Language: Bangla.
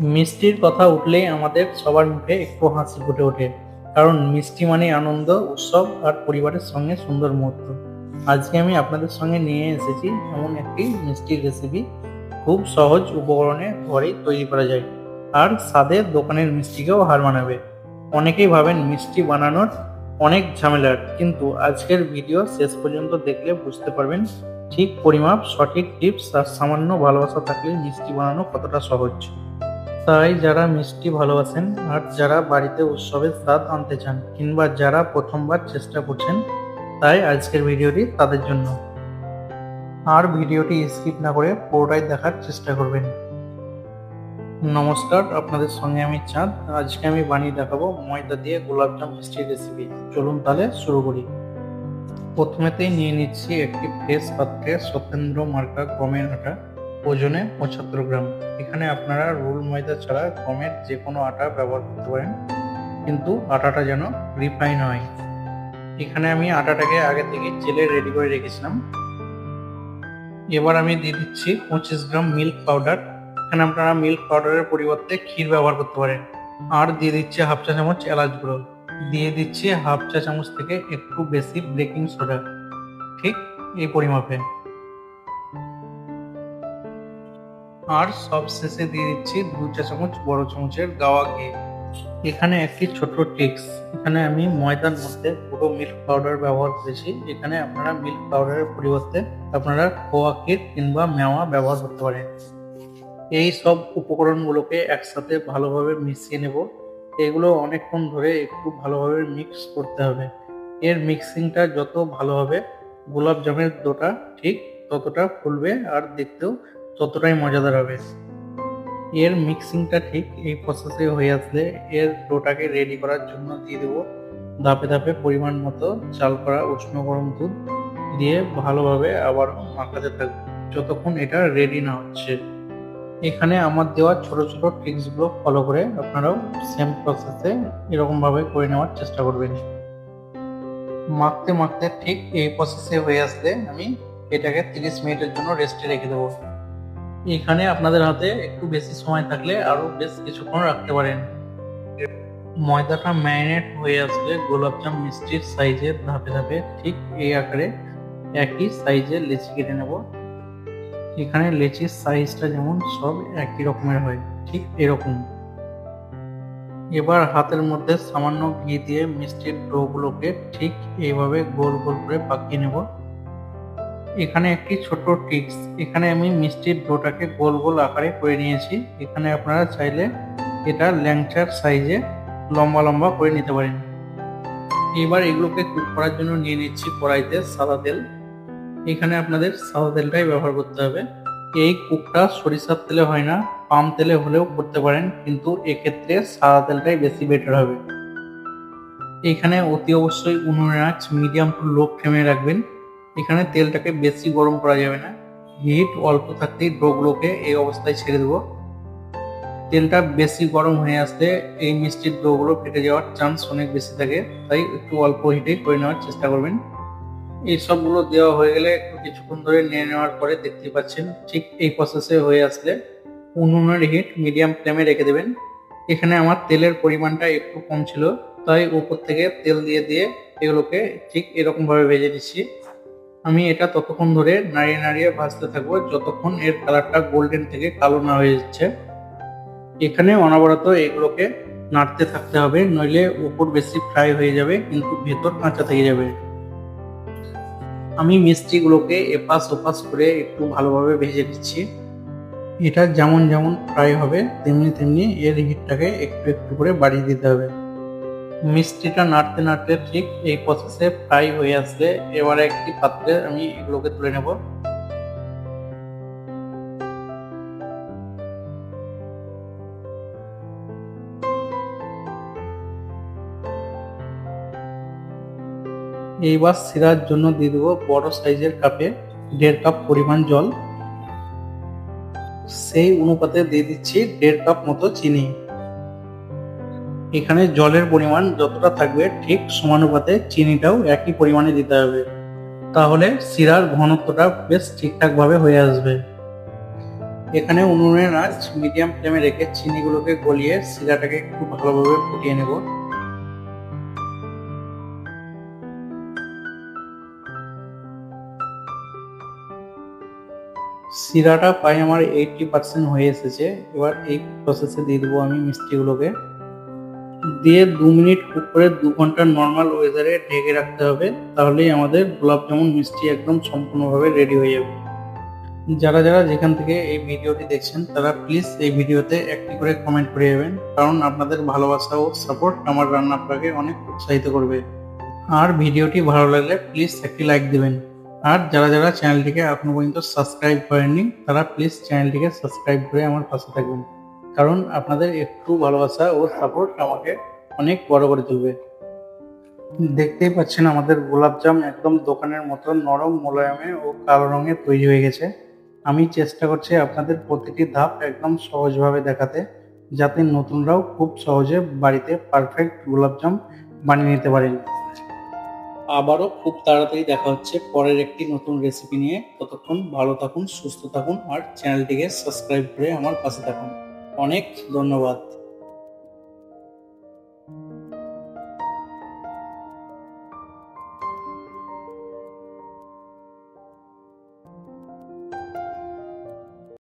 মিষ্টির কথা উঠলেই আমাদের সবার মুখে একটু হাসি ফুটে ওঠে। কারণ মিষ্টি মানে আনন্দ, উৎসব আর পরিবারের সঙ্গে সুন্দর মুহূর্ত। আজকে আমি আপনাদের সঙ্গে নিয়ে এসেছি এমন একটি মিষ্টির রেসিপি খুব সহজ উপকরণে ঘরেই তৈরি করা যায়। আর স্বাদে দোকানের মিষ্টিকেও হার মানাবে। অনেকেই ভাবেন মিষ্টি বানানোর অনেক ঝামেলার, কিন্তু আজকের ভিডিও শেষ পর্যন্ত দেখলে বুঝতে পারবেন ঠিক পরিমাপ, সঠিক টিপস আর সামান্য ভালোবাসা থাকলে মিষ্টি বানানো কতটা সহজ। তাই যারা মিষ্টি ভালোবাসেন আর যারা বাড়িতে উৎসবের স্বাদ আনতে চান কিংবা যারা প্রথমবার চেষ্টা করছেন তাই আজকের ভিডিওটি তাদের জন্য। আর ভিডিওটি স্কিপ না করে পুরোটাই দেখার চেষ্টা করবেন। নমস্কার, আপনাদের সঙ্গে আমি চাঁদ। আজকে আমি বানিয়ে দেখাবো ময়দা দিয়ে গোলাপজাম মিষ্টির রেসিপি চলুন তাহলে শুরু করি। প্রথমেতেই নিয়ে নিচ্ছি একটি ফ্রেশ পাত্রে সত্যেন্দ্র মার্কা গমের আটা। ওজনে পঁচাত্তর গ্রাম। এখানে আপনারা রোল ময়দা ছাড়া গমের যে কোনো আটা ব্যবহার করতে পারেন। কিন্তু আটাটা যেন রিফাইন হয়। এখানে আমি আটাটাকে আগে থেকে চেলে রেডি করে রেখেছিলাম। এবার আমি দিয়ে দিচ্ছি পঁচিশ গ্রাম মিল্ক পাউডার। এখানে আপনারা মিল্ক পাউডারের পরিবর্তে ক্ষীর ব্যবহার করতে পারেন। আর দিয়ে দিচ্ছি হাফ চা চামচ এলাচ গুঁড়ো। দিয়ে দিচ্ছি হাফ চা চামচ থেকে একটু বেশি বেকিং সোডা। ঠিক এই পরিমাপে। আর সব শেষে দিয়ে দিচ্ছি দু চা চামচ বড় চামচের গাওয়া ঘি। এখানে একটি ছোট টিক্স এখানে আমি ময়দার মধ্যে পুরো মিল্ক পাউডার ব্যবহার করেছি। এখানে আপনারা মিল্ক পাউডারের পরিবর্তে আপনারা খোয়া ক্ষীর কিংবা মেওয়া ব্যবহার করতে পারেন। এই সব উপকরণগুলোকে একসাথে ভালোভাবে মিশিয়ে নেব। এগুলো অনেকক্ষণ ধরে একটু ভালোভাবে মিক্স করতে হবে। এর মিক্সিংটা যত ভালো হবে গোলাপ জামের ডোটা ঠিক ততটা ফুলবে আর দেখতেও ততটাই মজাদার হবে। এর মিক্সিংটা ঠিক এই প্রসেসে হয়ে আসলে এর ডোটাকে রেডি করার জন্য দিয়ে দেবো ধাপে ধাপে পরিমাণ মতো চাল করা উষ্ণ গরম দুধ দিয়ে ভালোভাবে আবার মাখাতে থাকবে, যতক্ষণ এটা রেডি না হচ্ছে। এখানে আমার দেওয়া ছোট ছোট ট্রিক্সগুলো ফলো করে আপনারাও সেম প্রসেসে এরকমভাবে করে নেওয়ার চেষ্টা করবেন। মাখতে মাখতে ঠিক এই প্রসেসে হয়ে আসলে আমি এটাকে তিরিশ মিনিটের জন্য রেস্টে রেখে দেবো। এখানে আপনাদের হাতে একটু বেশি সময় থাকলে আরও বেশ কিছুক্ষণ রাখতে পারেন। ময়দাটা ম্যারিনেট হয়ে আসলে গোলাপজাম মিষ্টির সাইজের ধাপে ধাপে ঠিক এই আকারে একই সাইজের লেচি কেটে নেব। এখানে লেচির সাইজটা যেমন সব একই রকমের হয়, ঠিক এরকম। এবার হাতের মধ্যে সামান্য ঘি দিয়ে মিষ্টির ডোগুলোকে ঠিক এইভাবে গোল গোল করে পাকিয়ে নেব। এখানে একটি ছোট টিপস। এখানে আমি মিষ্টির ডোটাকে গোল গোল আকারে করে নিয়েছি। এখানে আপনারা চাইলে এটা ল্যাংচার সাইজে লম্বা লম্বা করে নিতে পারেন। এবার এগুলোকে কুক করার জন্য নিয়ে নিচ্ছি কড়াইতে সাদা তেল। এখানে আপনাদের সাদা তেলটাই ব্যবহার করতে হবে। এই কুকটা সরিষার তেলে হয় না, পাম তেলে হলেও করতে পারেন, কিন্তু এক্ষেত্রে সাদা তেলটাই বেশি বেটার হবে। এখানে অতি অবশ্যই উনুনের আঁচ মিডিয়াম টু লো ফ্লেমে রাখবেন। এখানে তেলটাকে বেশি গরম করা যাবে না। হিট অল্প থাকতেই ডোগুলোকে এই অবস্থায় ছেড়ে দেবো। তেলটা বেশি গরম হয়ে আসলে এই মিষ্টির ডোগুলো ফেটে যাওয়ার চান্স অনেক বেশি থাকে। তাই একটু অল্প হিটে করে নেওয়ার চেষ্টা করবেন। এই সবগুলো দেওয়া হয়ে গেলে একটু কিছুক্ষণ ধরে নিয়ে নেওয়ার পরে দেখতে পাচ্ছেন ঠিক এই প্রসেসে হয়ে আসলে উনুনের হিট মিডিয়াম ফ্লেমে রেখে দেবেন। এখানে আমার তেলের পরিমাণটা একটু কম ছিল, তাই উপর থেকে তেল দিয়ে দিয়ে এগুলোকে ঠিক এরকমভাবে ভেজে দিচ্ছি আমি এটা ততক্ষণ ধরে নাড়িয়ে নাড়িয়ে ভাজতে থাকব, যতক্ষণ এর কালারটা গোল্ডেন থেকে কালো না হয়ে যাচ্ছে। এখানে অনবরত এগুলোকে নাড়তে থাকতে হবে, নইলে উপর বেশি ফ্রাই হয়ে যাবে, কিন্তু ভেতর কাঁচা থেকে যাবে। আমি মিষ্টিগুলোকে এপাশ ওপাশ করে একটু ভালোভাবে ভেজে দিচ্ছি এটা যেমন যেমন ফ্রাই হবে, তেমনি তেমনি এর হিটটাকে একটু একটু করে বাড়িয়ে দিতে হবে। মিষ্টিটা নাড়তে নাড়তে ঠিক এই প্রসেসে ফ্রাই হয়ে আসলে এবারে একটি পাত্রে আমি এগুলোকে তুলে নেব। এইবার সিরার জন্য দিয়ে দেবো বড় সাইজের কাপে দেড় কাপ পরিমাণ জল। সেই অনুপাতে দিয়ে দিচ্ছি দেড় কাপ মতো চিনি। এখানে জলের পরিমাণ যতটা থাকবে ঠিক সমানুপাতে চিনিটাও একই পরিমাণে দিতে হবে। তাহলে শিরার ঘনত্বটা বেশ ঠিকঠাকভাবে হয়ে আসবে। এখানে উনুনের আঁচ মিডিয়াম ফ্লেমে রেখে চিনিগুলোকে গলিয়ে সিরাটাকে একটু ভালোভাবে ফুটিয়ে নেব। সিরাটা প্রায় আমার এইটটি পার্সেন্ট হয়ে এসেছে। এবার এই প্রসেসে দিয়ে দেবো আমি মিষ্টিগুলোকে। দিয়ে দু মিনিট করে দু ঘণ্টা নর্মাল ওয়েদারে ঢেকে রাখতে হবে, তাহলেই আমাদের গোলাপ জামুন মিষ্টি একদম সম্পূর্ণভাবে রেডি হয়ে যাবে। যারা যারা যেখান থেকে এই ভিডিওটি দেখছেন, তারা প্লিজ এই ভিডিওতে একটি করে কমেন্ট করে যাবেন, কারণ আপনাদের ভালোবাসা ও সাপোর্ট আমার রান্না আপনাকে অনেক উৎসাহিত করবে। আর ভিডিওটি ভালো লাগলে প্লিজ একটি লাইক দিবেন। আর যারা যারা চ্যানেলটিকে এখনও পর্যন্ত সাবস্ক্রাইব করেননি, তারা প্লিজ চ্যানেলটিকে সাবস্ক্রাইব করে আমার পাশে থাকবেন। কারণ আপনাদের একটু ভালোবাসা ও সাপোর্ট আমাকে অনেক বড় করে তুলবে। দেখতেই পাচ্ছেন আমাদের গোলাপজাম একদম দোকানের মতো নরম মোলায়েমে ও কালো রঙে তৈরি হয়ে গেছে। আমি চেষ্টা করছি আপনাদের প্রতিটি ধাপ একদম সহজভাবে দেখাতে, যাতে নতুনরাও খুব সহজে বাড়িতে পারফেক্ট গোলাপজাম বানিয়ে নিতে পারেন। আবারও খুব তাড়াতাড়ি দেখা হচ্ছে পরের একটি নতুন রেসিপি নিয়ে। ততক্ষণ ভালো থাকুন, সুস্থ থাকুন, আর চ্যানেলটিকে সাবস্ক্রাইব করে আমার পাশে থাকুন। অনেক ধন্যবাদ।